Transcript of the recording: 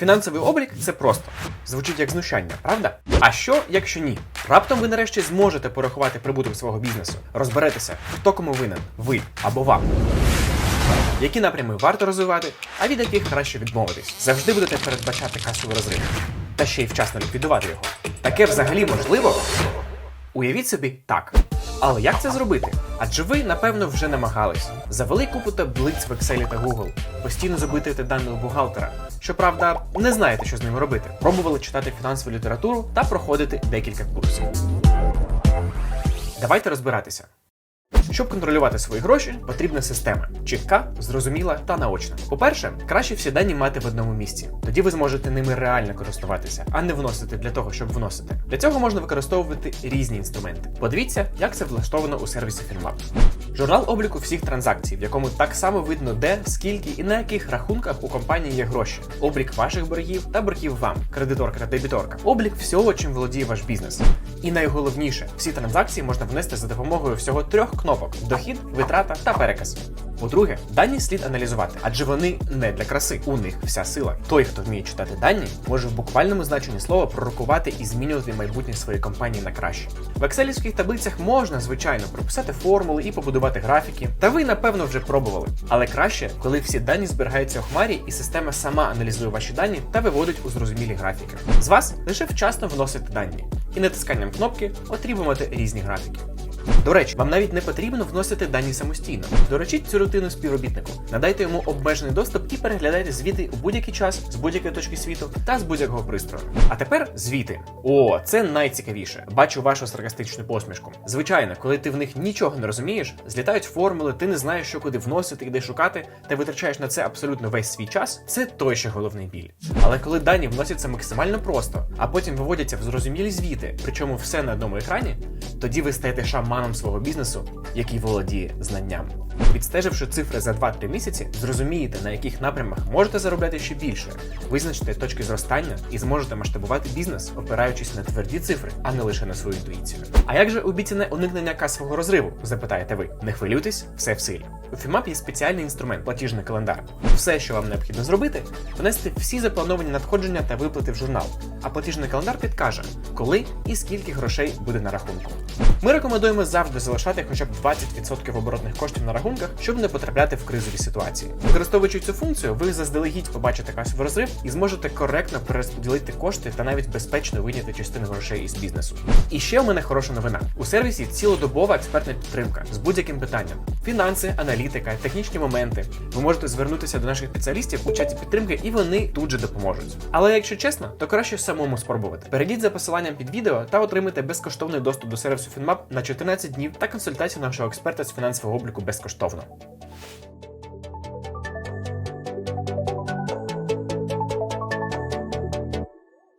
Фінансовий облік це просто звучить як знущання, правда? А що, якщо ні? Раптом ви нарешті зможете порахувати прибуток свого бізнесу, розберетеся, хто кому винен, ви або вам. Які напрями варто розвивати, а від яких краще відмовитись. Завжди будете передбачати касовий розрив. Та ще й вчасно ліквідувати його. Таке взагалі можливо? Уявіть собі так. Але як це зробити? Адже ви, напевно, вже намагались. Завели купу таблиць в Excel та Google, постійно забитуєте дані у бухгалтера. Щоправда, не знаєте, що з ними робити. Пробували читати фінансову літературу та проходити декілька курсів. Давайте розбиратися. Щоб контролювати свої гроші, потрібна система чітка, зрозуміла та наочна. По-перше, краще всі дані мати в одному місці. Тоді ви зможете ними реально користуватися, а не вносити для того, щоб вносити. Для цього можна використовувати різні інструменти. Подивіться, як це влаштовано у сервісі FinMap. Журнал обліку всіх транзакцій, в якому так само видно, де, скільки і на яких рахунках у компанії є гроші, облік ваших боргів та боргів вам, кредиторка та дебіторка, облік всього, чим володіє ваш бізнес. І найголовніше, всі транзакції можна внести за допомогою всього трьох кнопок: дохід, витрата та переказ. По-друге, дані слід аналізувати, адже вони не для краси. У них вся сила. Той, хто вміє читати дані, може в буквальному значенні слова пророкувати і змінювати майбутнє своєї компанії на краще. В екселівських таблицях можна, звичайно, прописати формули і побудувати графіки. Та ви, напевно, вже пробували. Але краще, коли всі дані зберігаються у хмарі, і система сама аналізує ваші дані та виводить у зрозумілі графіки. З вас лише вчасно вносити дані, і натисканням кнопки отримувати різні графіки. До речі, вам навіть не потрібно вносити дані самостійно. Доручіть цю рутину співробітнику, надайте йому обмежений доступ і переглядайте звіти у будь-який час з будь-якої точки світу та з будь-якого пристрою. А тепер звіти. О, це найцікавіше. Бачу вашу саркастичну посмішку. Звичайно, коли ти в них нічого не розумієш, злітають формули, ти не знаєш, що куди вносити і де шукати, та витрачаєш на це абсолютно весь свій час. Це той ще головний біль. Але коли дані вносяться максимально просто, а потім виводяться в зрозумілі звіти, причому все на одному екрані, тоді ви стаєте шаманом свого бізнесу, який володіє знанням. Відстеживши цифри за 2-3 місяці, зрозумієте, на яких напрямах можете заробляти ще більше, визначите точки зростання і зможете масштабувати бізнес, опираючись на тверді цифри, а не лише на свою інтуїцію. А як же обіцяне уникнення касового розриву? запитаєте ви. Не хвилюйтесь, все в силі. У FIMAP є спеціальний інструмент платіжний календар. Все, що вам необхідно зробити, внести всі заплановані надходження та виплати в журнал. А платіжний календар підкаже, коли і скільки грошей буде на рахунку. Ми рекомендуємо завжди залишати хоча б 20% оборотних коштів на рахунках, щоб не потрапляти в кризові ситуації. Використовуючи цю функцію, ви заздалегідь побачите касовий розрив і зможете коректно перерозподілити кошти та навіть безпечно вийняти частину грошей із бізнесу. І ще у мене хороша новина: у сервісі цілодобова експертна підтримка з будь-яким питанням: фінанси, аналітика, технічні моменти. Ви можете звернутися до наших спеціалістів у чаті підтримки, і вони тут же допоможуть. Але якщо чесно, то краще самому спробувати. Перейдіть за посиланням під відео та отримайте безкоштовний доступ до сервісу FinMap на 14 днів та консультацію нашого експерта з фінансового обліку безкоштовно.